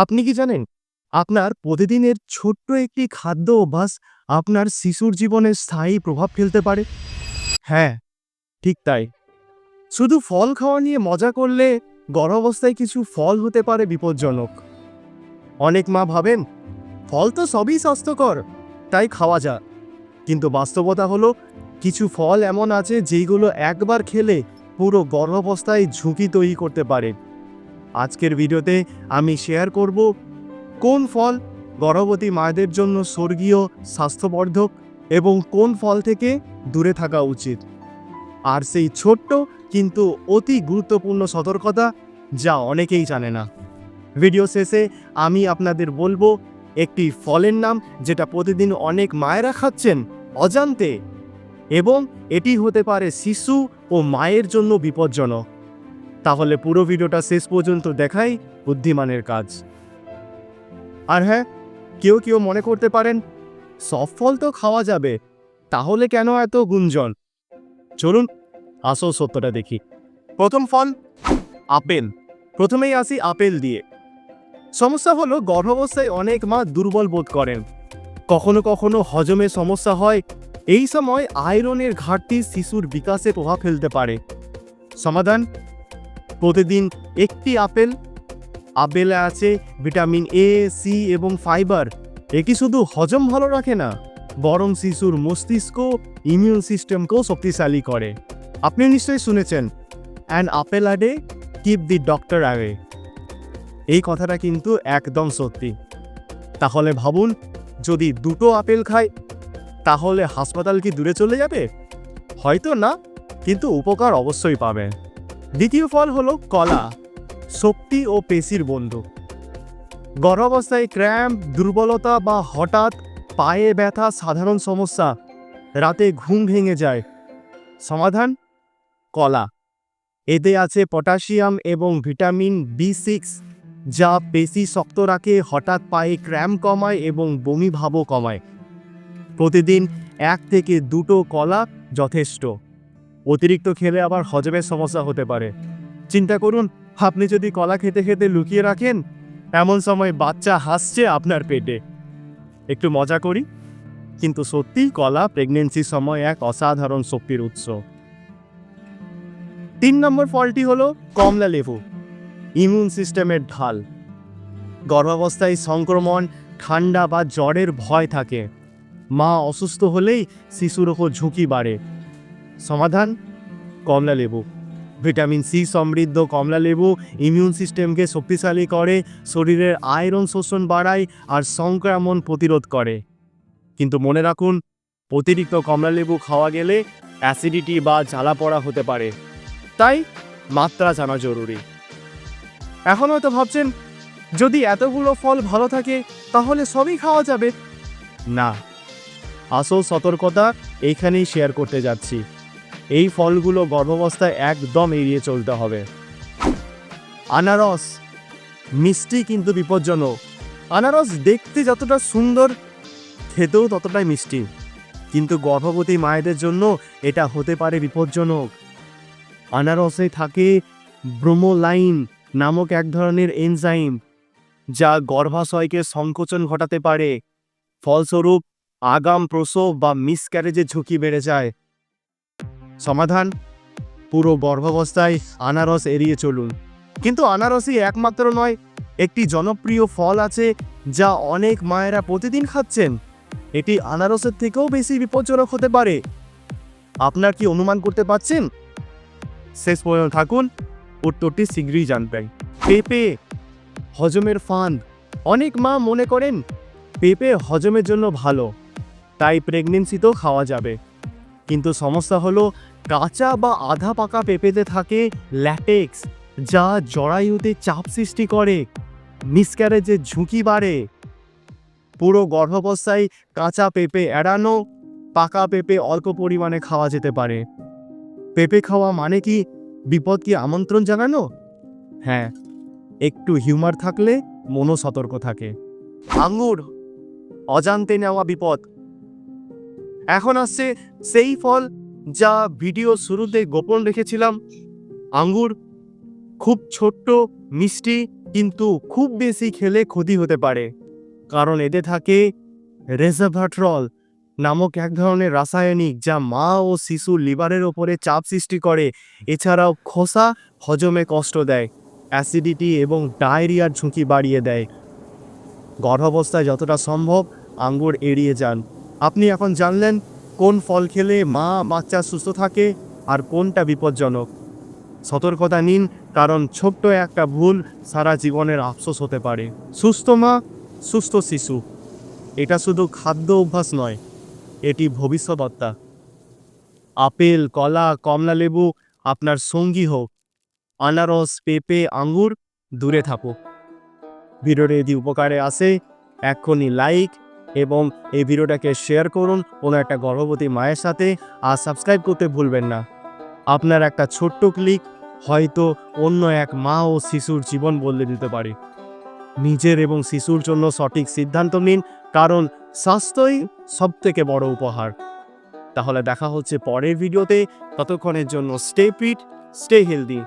আপনি কি জানেন? আপনার প্রতিদিনের ছোট্ট একটি খাদ্য অভ্যাস আপনার শিশুর জীবনে স্থায়ী প্রভাব ফেলতে পারে। হ্যাঁ ঠিক তাই। শুধু ফল খাওয়া নিয়ে মজা করলে গর্ভাবস্থায় কিছু ফল হতে পারে বিপজ্জনক। অনেক মা ভাবেন, ফল তো সবই স্বাস্থ্যকর, তাই খাওয়া যা। কিন্তু বাস্তবতা হলো, কিছু ফল এমন আছে যেইগুলো একবার খেলে পুরো গর্ভাবস্থায় ঝুঁকি তৈরি করতে পারে। আজকের ভিডিওতে আমি শেয়ার করব কোন ফল গর্ভবতী মায়েদের জন্য স্বর্গীয়, স্বাস্থ্যবর্ধক এবং কোন ফল থেকে দূরে থাকা উচিত। আর সেই ছোট্ট কিন্তু অতি গুরুত্বপূর্ণ সতর্কতা যা অনেকেই জানে না। ভিডিও শেষে আমি আপনাদের বলব, একটি ফলের নাম যেটা প্রতিদিন অনেক মায়েরা খাচ্ছেন অজান্তে এবং এটি হতে পারে শিশু ও মায়ের জন্য বিপজ্জনক। তাহলে পুরো ভিডিওটা শেষ পর্যন্ত দেখাই বুদ্ধিমানের কাজ। আর হ্যাঁ কেউ কেউ মনে করতে পারেন, সব ফল তো খাওয়া যাবে, তাহলে কেন এত গুঞ্জন? চলুন, আসল সত্যটা দেখি। প্রথম ফল, আপেল। প্রথমেই আসি আপেল দিয়ে। সমস্যা হলো, গর্ভাবস্থায় অনেক মা দুর্বল বোধ করেন। কখনো কখনো হজমে সমস্যা হয়, এই সময় আয়রনের ঘাটতি শিশুর বিকাশে প্রভাব ফেলতে পারে। সমাধান প্রতিদিন একটি আপেল। আপেলে আছে ভিটামিন এ সি এবং ফাইবার। এটি শুধু হজম ভালো রাখে না, বরং শিশুর মস্তিষ্ক ইমিউন সিস্টেমকেও শক্তিশালী করে। আপনি নিশ্চয়ই শুনেছেন and apple a day keep the doctor away এই কথাটা কিন্তু একদম সত্যি। তাহলে ভাবুন, যদি দুটো আপেল খায় তাহলে হাসপাতাল কি দূরে চলে যাবে? হয়তো না, কিন্তু উপকার অবশ্যই পাবে। দ্বিতীয় ফল হলো কলা, শক্তি ও পেশির বন্ধু। গর্ভাবস্থায় ক্র্যাম্প, দুর্বলতা বা হঠাৎ পায়ে ব্যথা সাধারণ সমস্যা, রাতে ঘুম ভেঙে যায়। সমাধান? কলা। এতে আছে পটাশিয়াম এবং ভিটামিন বি সিক্স, যা পেশি শক্ত রাখে, হঠাৎ পায়ে ক্র্যাম্প কমায় এবং বমি ভাবও কমায়। প্রতিদিন এক থেকে দুটো কলা যথেষ্ট। অতিরিক্ত খেলে আবার হজমের সমস্যা হতে পারে। চিন্তা করুন, আপনি যদি কলা খেতে খেতে লুকিয়ে রাখেন, এমন সময় বাচ্চা হাসছে আপনার পেটে। একটু মজা করি। কিন্তু সত্যিই কলা প্রেগনেন্সির সময় এক অসাধারণ শক্তির উৎস। তিন নম্বর ফলটি হলো কমলা লেবু। ইমিউন সিস্টেমের ঢাল। গর্ভাবস্থায় সংক্রমণ, ঠান্ডা বা জ্বরের ভয় থাকে। মা অসুস্থ হলেই শিশুর ওপর ঝুঁকি বাড়ে। সমাধান? কমলা লেবু। ভিটামিন সি সমৃদ্ধ কমলা লেবু ইমিউন সিস্টেমকে শক্তিশালী করে, শরীরের আয়রন শোষণ বাড়ায় আর সংক্রমণ প্রতিরোধ করে। কিন্তু মনে রাখুন, অতিরিক্ত কমলা লেবু খাওয়া গেলে অ্যাসিডিটি বা জ্বালা পড়া হতে পারে। তাই মাত্রা জানা জরুরি। এখন হয়তো ভাবছেন, যদি এতগুলো ফল ভালো থাকে, তাহলে সবই খাওয়া যাবে? না। আসল সতর্কতা এইখানেই শেয়ার করতে যাচ্ছি। এই ফলগুলো গর্ভাবস্থায় একদম এড়িয়ে চলতে হবে। আনারস মিষ্টি কিন্তু বিপজ্জনক। আনারস দেখতে যতটা সুন্দর, খেতেও ততটাই মিষ্টি। কিন্তু গর্ভবতী মায়েদের জন্য এটা হতে পারে বিপজ্জনক। আনারসে থাকে ব্রোমোলাইন নামক এক ধরনের এনজাইম, যা গর্ভাশয়কে সংকোচন ঘটাতে পারে। ফলস্বরূপ, আগাম প্রসব বা মিসক্যারেজের ঝুঁকি বেড়ে যায়। সমাধান? পুরো গর্ভাবস্থায় আনারস এড়িয়ে চলুন। কিন্তু আনারসই একমাত্র নয়, একটি জনপ্রিয় ফল আছে যা অনেক মায়েরা প্রতিদিন খাচ্ছেন। এটি আনারসের থেকেও বেশি বিপজ্জনক হতে পারে। আপনার কি অনুমান করতে পারছেন? শেষ পর্যন্ত থাকুন, উত্তরটি শীঘ্রই জানবেন। পেঁপে, হজমের ফান্দ অনেক মা মনে করেন, পেঁপে হজমের জন্য ভালো, তাই প্রেগনেন্সিতেও খাওয়া যাবে। কিন্তু সমস্যা হলো কাঁচা বা আধা পাকা পেঁপেতে থাকে ল্যাটেক্স, যা জরায়ুতে চাপ সৃষ্টি করে মিসক্যারেজের ঝুঁকি বাড়ে। পুরো গর্ভাবস্থায় কাঁচা পেঁপে এড়ানো, পাকা পেঁপে অল্প পরিমাণে খাওয়া যেতে পারে। পেঁপে খাওয়া মানে কি? বিপদকে আমন্ত্রণ জানানো হ্যাঁ একটু হিউমার থাকলে মনও সতর্ক থাকে। আঙ্গুর, অজান্তে নেওয়া বিপদ। এখন আসছে সেই ফল যা ভিডিও শুরুতে গোপন রেখেছিলাম। আঙ্গুর খুব ছোট্ট, মিষ্টি, কিন্তু খুব বেশি খেলে ক্ষতি হতে পারে। কারণ এতে থাকে রেজাভাট্রল নামক এক ধরনের রাসায়নিক যা মা ও শিশুর লিভারের ওপরে চাপ সৃষ্টি করে। এছাড়াও খোসা হজমে কষ্ট দেয়, অ্যাসিডিটি এবং ডায়রিয়ার ঝুঁকি বাড়িয়ে দেয়। গর্ভাবস্থায় যতটা সম্ভব আঙ্গুর এড়িয়ে যান। আপনি এখন জানলেন কোন ফল খেলে মা, বাচ্চা সুস্থ থাকে আর কোনটা বিপজ্জনক? সতর্কতা নিন, কারণ ছোট্ট একটা ভুল সারা জীবনের আফসোস হতে পারে। সুস্থ মা, সুস্থ শিশু। এটা শুধু খাদ্য অভ্যাস নয়, এটি ভবিষ্যৎতা আপেল, কলা কমলালেবু আপনার সঙ্গী হোক। আনারস, পেঁপে, আঙ্গুর দূরে থাকুক। ভিডিওটি যদি উপকারে আসে, এক্ষুনি লাইক এবং এই ভিডিওটাকে শেয়ার করুন। কোনো একটা গর্ভবতী মায়ের সাথে আর সাবস্ক্রাইব করতে ভুলবেন না। আপনার একটা ছোট্ট ক্লিক হয়তো অন্য এক মা ও শিশুর জীবন বদলে দিতে পারে। নিজের এবং শিশুর জন্য সঠিক সিদ্ধান্ত নিন, কারণ স্বাস্থ্যই সব থেকে বড় উপহার। তাহলে দেখা হচ্ছে পরের ভিডিওতে। ততক্ষণের জন্য স্টে ফিট স্টে হেলদি